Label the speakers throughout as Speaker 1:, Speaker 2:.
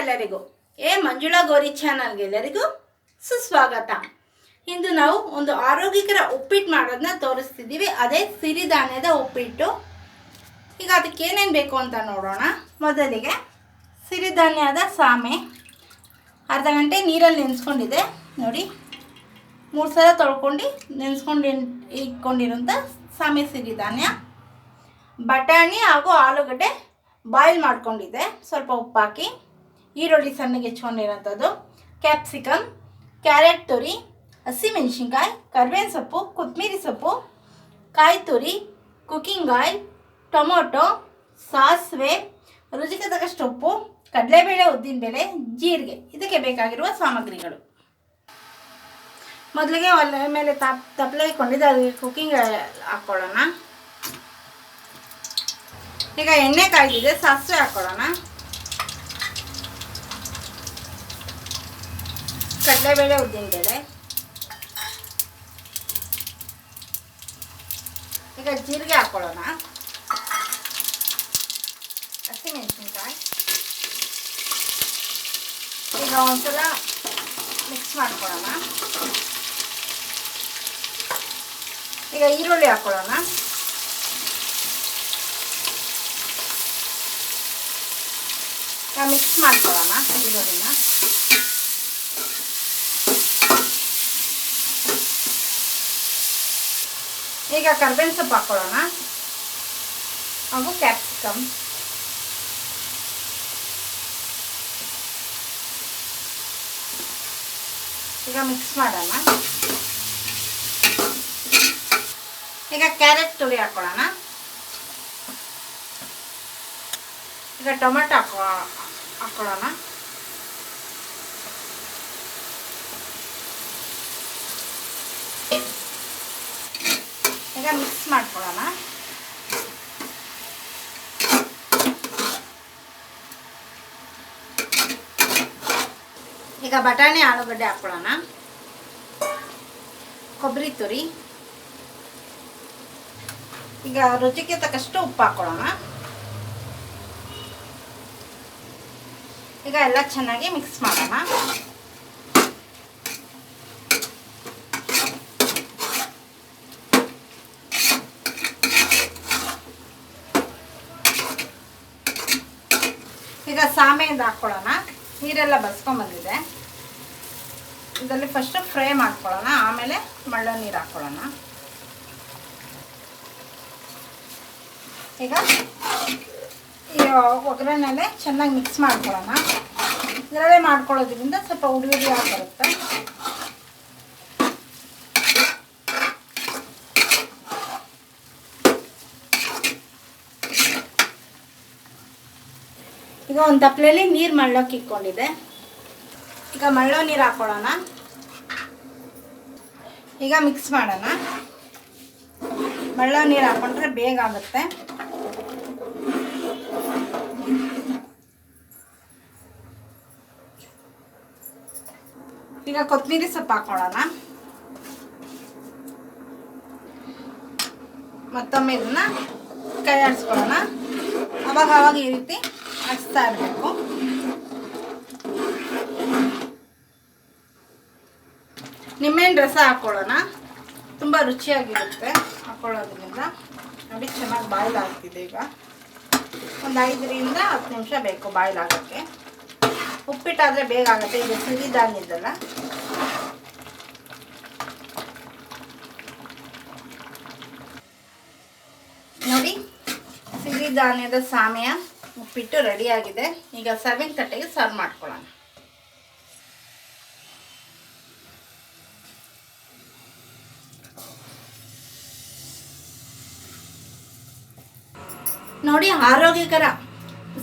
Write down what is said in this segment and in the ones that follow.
Speaker 1: ಎಲ್ಲರಿಗೂ. ಏ ಮಂಜುಳಾ ಗೌರಿ ಚಾನಲ್ಗೆ ಎಲ್ಲರಿಗೂ ಸುಸ್ವಾಗತ. ಇಂದು ನಾವು ಒಂದು ಆರೋಗ್ಯಕರ ಉಪ್ಪಿಟ್ಟು ಮಾಡೋದನ್ನ ತೋರಿಸ್ತಿದ್ದೀವಿ. ಅದೇ ಸಿರಿಧಾನ್ಯದ ಉಪ್ಪಿಟ್ಟು. ಈಗ ಅದಕ್ಕೆ ಏನೇನು ಬೇಕು ಅಂತ ನೋಡೋಣ. ಮೊದಲಿಗೆ ಸಿರಿಧಾನ್ಯದ ಸಾಮೆ. ಅರ್ಧ ಗಂಟೆ ನೀರಲ್ಲಿ ನೆನೆಸ್ಕೊಂಡಿದೆ. ನೋಡಿ, ಮೂರು ಸಲ ತೊಳ್ಕೊಂಡು ನೆನೆಸ್ಕೊಂಡು ಇಟ್ಕೊಂಡಿರೋಂಥ ಸಾಮೆ ಸಿರಿಧಾನ್ಯ. ಬಟಾಣಿ ಹಾಗೂ ಆಲೂಗಡ್ಡೆ ಬಾಯ್ಲ್ ಮಾಡ್ಕೊಂಡಿದ್ದೆ ಸ್ವಲ್ಪ ಉಪ್ಪಾಕಿ. ಈರುಳ್ಳಿ ಸಣ್ಣಗೆ ಹೆಚ್ಕೊಂಡಿರೋಂಥದ್ದು ಕ್ಯಾಪ್ಸಿಕಮ್ ಕ್ಯಾರೆಟ್ ತುರಿ, ಹಸಿಮೆಣಸಿನ್ಕಾಯಿ, ಕರ್ಬೇವಿನ ಸೊಪ್ಪು ಕೊತ್ತಂಬರಿ ಸೊಪ್ಪು, ಕಾಯಿ ತುರಿ ಕುಕ್ಕಿಂಗ್ ಆಯಿಲ್ ಟೊಮೊಟೊ, ಸಾಸಿವೆ ರುಚಿಗೆ ಉಪ್ಪು, ಕಡಲೆಬೇಳೆ, ಉದ್ದಿನಬೇಳೆ, ಜೀರಿಗೆ, ಇದಕ್ಕೆ ಬೇಕಾಗಿರುವ ಸಾಮಗ್ರಿಗಳು. ಮೊದಲಿಗೆ ಒಲೆ ಮೇಲೆ ತಪ್ ತಪ್ಪಲೆ ಇಟ್ಕೊಂಡಿದ್ದು ಅದಕ್ಕೆ ಕುಕ್ಕಿಂಗ್ ಹಾಕ್ಕೊಳ್ಳೋಣ ಈಗ ಎಣ್ಣೆ ಕಾಯ್ದಿದೆ, ಸಾಸಿವೆ ಹಾಕೊಳ್ಳೋಣ. ಕಡಲೆಬೇಳೆ ಉದ್ದಿನಬೇಳೆ ಈಗ ಜೀರಿಗೆ ಹಾಕೊಳ್ಳೋಣ. ಹಸಿಮೆಣಸಿನ್ಕಾಯಿ. ಈಗ ಒಂದ್ಸಲ ಮಿಕ್ಸ್ ಮಾಡ್ಕೊಳ್ಳೋಣ. ಈಗ ಈರುಳ್ಳಿ ಹಾಕೊಳ್ಳೋಣ. ಈಗ ಮಿಕ್ಸ್ ಮಾಡ್ಕೊಳ್ಳೋಣ ಈರುಳ್ಳಿನ. ಈಗ ಕರ್ಬೇವಿನ ಸೊಪ್ಪು ಹಾಕೊಳ್ಳೋಣ. ಹಾಗೂ ಕ್ಯಾಪ್ಸಿಕಮ್ ಈಗ ಮಿಕ್ಸ್ ಮಾಡೋಣ. ಈಗ ಕ್ಯಾರೆಟ್ ತುರಿ ಹಾಕೊಳ್ಳೋಣ. ಈಗ ಟೊಮೆಟೊ ಹಾಕೋ ಹಾಕೊಳ್ಳೋಣ. ಈಗ ಮಿಕ್ಸ್ ಮಾಡ್ಕೊಳ್ಳೋಣ. ಈಗ ಬಟಾಣಿ ಆಲೂಗಡ್ಡೆ ಹಾಕ್ಕೊಳ್ಳೋಣ. ಕೊಬ್ಬರಿ ತುರಿ. ಈಗ ರುಚಿಗೆ ತಕ್ಕಷ್ಟು ಉಪ್ಪು ಹಾಕ್ಕೊಳ್ಳೋಣ. ಈಗ ಎಲ್ಲ ಚೆನ್ನಾಗಿ ಮಿಕ್ಸ್ ಮಾಡೋಣ ಈಗ ಸಾಮೆಯಿಂದ ಹಾಕ್ಕೊಳ್ಳೋಣ. ನೀರೆಲ್ಲ ಬಸ್ಕೊಂಡ್ ಬಂದಿದೆ. ಇದರಲ್ಲಿ ಫಸ್ಟ್ ಫ್ರೈ ಮಾಡ್ಕೊಳ್ಳೋಣ. ಆಮೇಲೆ ಮಳ್ಳ ನೀರು ಹಾಕ್ಕೊಳ್ಳೋಣ. ಈಗ ಈ ಒಗ್ಗರಣೆಲೆ ಚೆನ್ನಾಗಿ ಮಿಕ್ಸ್ ಮಾಡ್ಕೊಳ್ಳೋಣ. ಇದರಲ್ಲೇ ಮಾಡ್ಕೊಳ್ಳೋದ್ರಿಂದ ಸ್ವಲ್ಪ ಉಡಿ ಉಡಿ ಬರುತ್ತೆ. ಈಗ ಒಂದು ತಪ್ಪಲೆಯಲ್ಲಿ ನೀರು ಮಳ್ಳೋಕೆ ಇಟ್ಕೊಂಡಿದೆ ಈಗ ಮಳ್ಳೋ ನೀರು ಹಾಕೊಳ್ಳೋಣ. ಈಗ ಮಿಕ್ಸ್ ಮಾಡೋಣ. ಮಳ್ಳೋ ನೀರು ಹಾಕೊಂಡ್ರೆ ಬೇಗ ಆಗುತ್ತೆ. ಈಗ ಕೊತ್ತಂಬರಿ ಸೊಪ್ಪು ಹಾಕೊಳ್ಳೋಣ. ಮತ್ತೊಮ್ಮೆ ಇದನ್ನ ಕೈ ಆಡಿಸ್ಕೊಳ್ಳೋಣ ಅವಾಗ ಅವಾಗ ಈ ರೀತಿ ಆಡಿಸ್ತಾ ಇರಬೇಕು ನಿಮ್ಮೇನು ರಸ ಹಾಕ್ಕೊಳ್ಳೋಣ ತುಂಬ ರುಚಿಯಾಗಿರುತ್ತೆ ಹಾಕ್ಕೊಳ್ಳೋದ್ರಿಂದ ನೋಡಿ, ಚೆನ್ನಾಗಿ ಬಾಯ್ಲ್ ಆಗ್ತಿದೆ ಈಗ. ಒಂದು ಐದರಿಂದ ಹತ್ತು ನಿಮಿಷ ಬೇಕು ಬಾಯ್ಲ್ ಆಗೋಕ್ಕೆ ಉಪ್ಪಿಟ್ಟಾದರೆ ಬೇಗ ಆಗುತ್ತೆ. ಇದು ಸಿರಿಧಾನ್ಯದಲ್ಲ ನೋಡಿ, ಸಿರಿಧಾನ್ಯದ ಸಾಮೆಯ. ಉಪ್ಪಿಟ್ಟು ರೆಡಿಯಾಗಿದೆ ಈಗ ಸರ್ವಿಂಗ್ ತಟ್ಟೆಗೆ ಸರ್ವ್ ಮಾಡ್ಕೊಳ್ಳೋಣ. ನೋಡಿ, ಆರೋಗ್ಯಕರ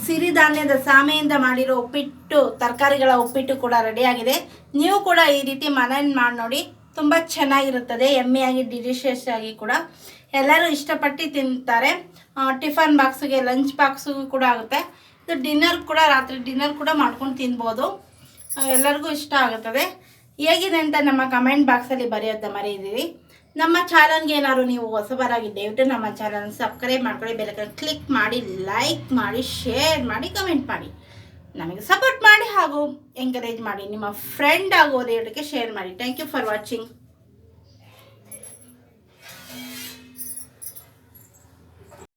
Speaker 1: ಸಿರಿಧಾನ್ಯದ ಸಾಮೆಯಿಂದ ಮಾಡಿರೋ ಉಪ್ಪಿಟ್ಟು, ತರಕಾರಿಗಳ ಉಪ್ಪಿಟ್ಟು ಕೂಡ ರೆಡಿಯಾಗಿದೆ ನೀವು ಕೂಡ ಈ ರೀತಿ ಮನೆಯನ್ನು ಮಾಡಿ ನೋಡಿ, ತುಂಬ ಚೆನ್ನಾಗಿರುತ್ತದೆ, ಎಮ್ಮೆಯಾಗಿ ಡಿಲಿಷಿಯಸ್ ಆಗಿ ಕೂಡ. ಎಲ್ಲರೂ ಇಷ್ಟಪಟ್ಟು ತಿಂತಾರೆ. ಟಿಫನ್ ಬಾಕ್ಸಿಗೆ, ಲಂಚ್ ಬಾಕ್ಸಿಗೂ ಕೂಡ ಆಗುತ್ತೆ. ಇದು ಡಿನ್ನರ್ ಕೂಡ, ರಾತ್ರಿ ಡಿನ್ನರ್ ಕೂಡ ಮಾಡ್ಕೊಂಡು ತಿನ್ಬೋದು. ಎಲ್ಲರಿಗೂ ಇಷ್ಟ ಆಗುತ್ತದೆ. ಹೇಗಿದೆ ಅಂತ ನಮ್ಮ ಕಮೆಂಟ್ ಬಾಕ್ಸಲ್ಲಿ ಬರೆಯೋದ ಮರೆಯಿದ್ದೀವಿ ನಮ್ಮ ಚಾನಲ್ಗೆ ಏನಾದ್ರು ನೀವು ಹೊಸಬರಾಗಿ ದಯವಿಟ್ಟು ನಮ್ಮ ಚಾನಲ್ ಸಬ್ಸ್ಕ್ರೈಬ್ ಮಾಡ್ಕೊಳ್ಳಿ. ಬೆಲೆ ಕ್ಲಿಕ್ ಮಾಡಿ ಲೈಕ್ ಮಾಡಿ ಶೇರ್ ಮಾಡಿ ಕಮೆಂಟ್ ಮಾಡಿ. ನಮಗೆ ಸಪೋರ್ಟ್ ಮಾಡಿ ಹಾಗೂ ಎಂಕರೇಜ್ ಮಾಡಿ. ನಿಮ್ಮ ಫ್ರೆಂಡ್ ಆಗೋದೇ ಶೇರ್ ಮಾಡಿ. Thank you for watching